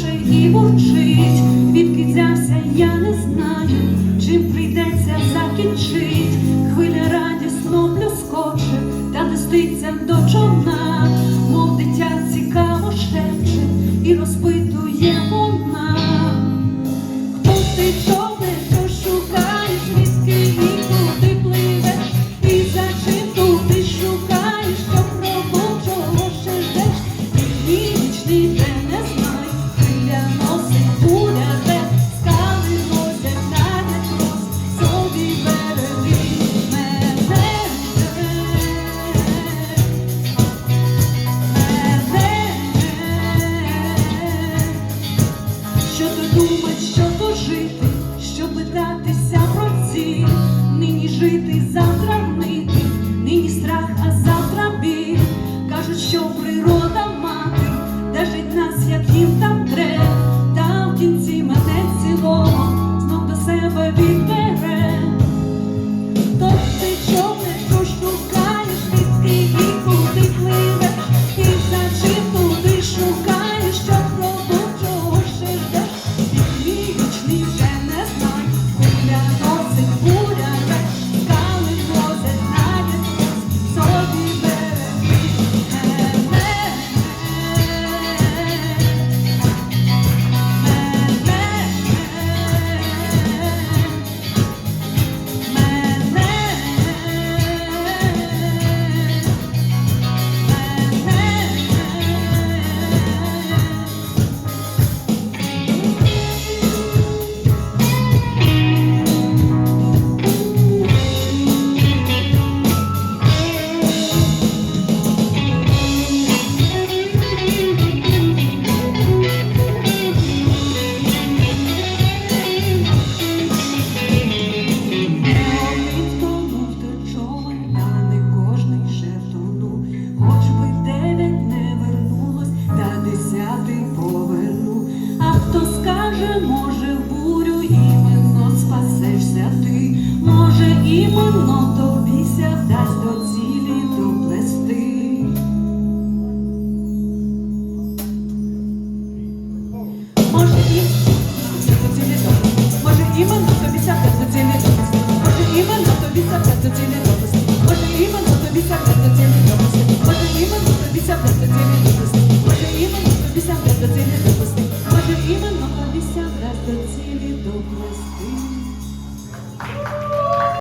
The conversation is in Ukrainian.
плаче і бурчить, відки взявся, я не знаю, чим прийдеться закінчить, хвиля радісно плюскоче. Та листиться до човна. думать, що пожити, щоб дати. може, бурю іменно спасешся ти, може, іменно тобі сядасть до цілі доплести. Може, і до цілі доплести, може, іменно тобі сядасть до цілі доплести, може, іменно тобі сядасть до цілі доплести.